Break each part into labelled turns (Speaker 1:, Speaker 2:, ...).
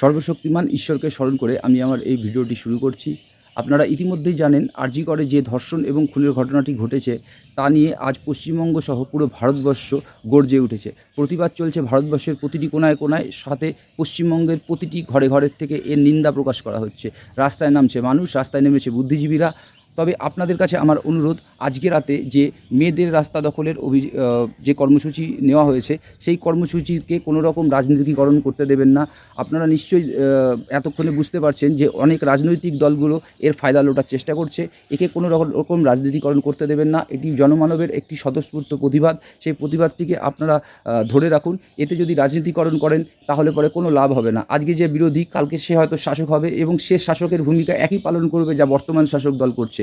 Speaker 1: সর্বশক্তিমান ঈশ্বরকে স্মরণ করে আমি আমার এই ভিডিওটি শুরু করছি। আপনারা ইতিমধ্যেই জানেন আরজি করে যে ধর্ষণ এবং খুনের ঘটনাটি ঘটেছে, তা নিয়ে আজ পশ্চিমবঙ্গ সহ পুরো ভারতবর্ষ গর্জে উঠেছে। প্রতিবাদ চলছে ভারতবর্ষের প্রতিটি কোনায় কোনায়, সাথে পশ্চিমবঙ্গের প্রতিটি ঘরে ঘরের থেকে এর নিন্দা প্রকাশ করা হচ্ছে। রাস্তায় নামছে মানুষ, রাস্তায় নেমেছে বুদ্ধিজীবীরা তবে আপনাদের কাছে আমার অনুরোধ, আজকে রাতে যে মেয়েদের রাস্তা দখলের অভি যে কর্মসূচি নেওয়া হয়েছে, সেই কর্মসূচিকে কোনো রকম রাজনীতিকরণ করতে দেবেন না। আপনারা নিশ্চয়ই এতক্ষণে বুঝতে পারছেন যে অনেক রাজনৈতিক দলগুলো এর ফায়দা লোটার চেষ্টা করছে। একে কোনো রকম রাজনীতিকরণ করতে দেবেন না। এটি জনমানবের একটি স্বতঃস্ফূর্ত প্রতিবাদ। সেই প্রতিবাদটিকে আপনারা ধরে রাখুন। এতে যদি রাজনীতিকরণ করেন, তাহলে পরে কোনো লাভ হবে না। আজকে যে বিরোধী, কালকে সে হয়তো শাসক হবে এবং সে শাসকের ভূমিকা একই পালন করবে যা বর্তমান শাসক দল করছে।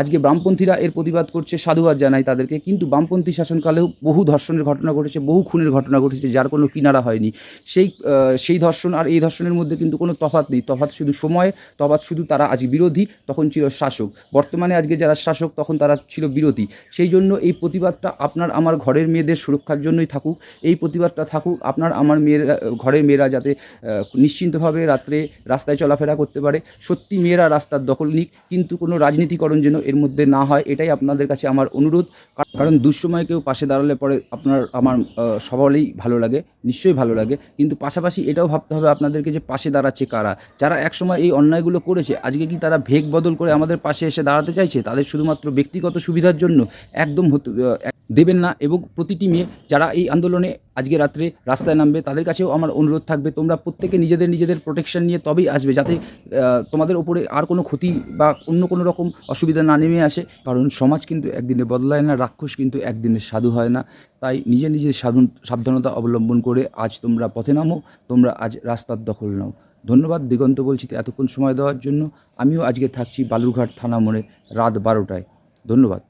Speaker 1: আজকে বামপন্থীরা এর প্রতিবাদ করছে, সাধুবাদ জানাই তাদেরকে। কিন্তু বামপন্থী শাসনকালেও বহু ধর্ষণের ঘটনা ঘটেছে, বহু খুনের ঘটনা ঘটেছে, যার কোনো কিনারা হয়নি। সেই সেই ধর্ষণ আর এই ধর্ষণের মধ্যে কিন্তু কোনো তফাৎ নেই। তফাৎ শুধু সময়ে, তফাৎ শুধু তারা আজ বিরোধী, তখন ছিল শাসক। বর্তমানে আজকে যারা শাসক, তখন তারা ছিল বিরোধী। সেই জন্য এই প্রতিবাদটা আপনার আমার ঘরের মেয়েদের সুরক্ষার জন্যই থাকুক। এই প্রতিবাদটা থাকুক আপনার আমার মেয়েরা, ঘরের মেয়েরা যাতে নিশ্চিন্তভাবে রাত্রে রাস্তায় চলাফেরা করতে পারে। সত্যি মেয়েরা রাস্তার দখল নিক, কিন্তু কোনো রাজনীতিকরণ যেন এর মধ্যে না হয়, এটাই আপনাদের কাছে আমার অনুরোধ। কারণ দুঃসময় কেউ পাশে দাঁড়ালে পরে আপনার, আমার সবারই ভালো লাগে, নিশ্চয়ই ভালো লাগে। কিন্তু পাশাপাশি এটাও ভাবতে হবে আপনাদেরকে যে পাশে দাঁড়াচ্ছে কারা? যারা একসময় এই অন্যায়গুলো করেছে, আজকে কি তারা ভেগ বদল করে আমাদের পাশে এসে দাঁড়াতে চাইছে? তাদের শুধুমাত্র ব্যক্তিগত সুবিধার জন্য একদম হতে- দেবেন না এবং প্রতিটি মেয়ে যারা এই আন্দোলনে আজকে রাত্রে রাস্তায় নামবে, তাদের কাছেও আমার অনুরোধ থাকবে, তোমরা প্রত্যেকে নিজেদের নিজেদের প্রোটেকশন নিয়ে তবেই আসবে যাতে তোমাদের ওপরে আর কোনো ক্ষতি বা অন্য কোনো রকম অসুবিধা না নেমে আসে। কারণ সমাজ কিন্তু একদিনে বদলায় না, রাক্ষস কিন্তু একদিনে সাধু হয় না। তাই নিজে নিজে সাধন, সাবধানতা অবলম্বন করে আজ তোমরা পথে নামো, তোমরা আজ রাস্তার দখল নাও। ধন্যবাদ, দিগন্ত বলছি এতক্ষণ সময় দেওয়ার জন্য। আমিও আজকে থাকছি বালুরঘাট থানা মোড়ে রাত বারোটায়। ধন্যবাদ।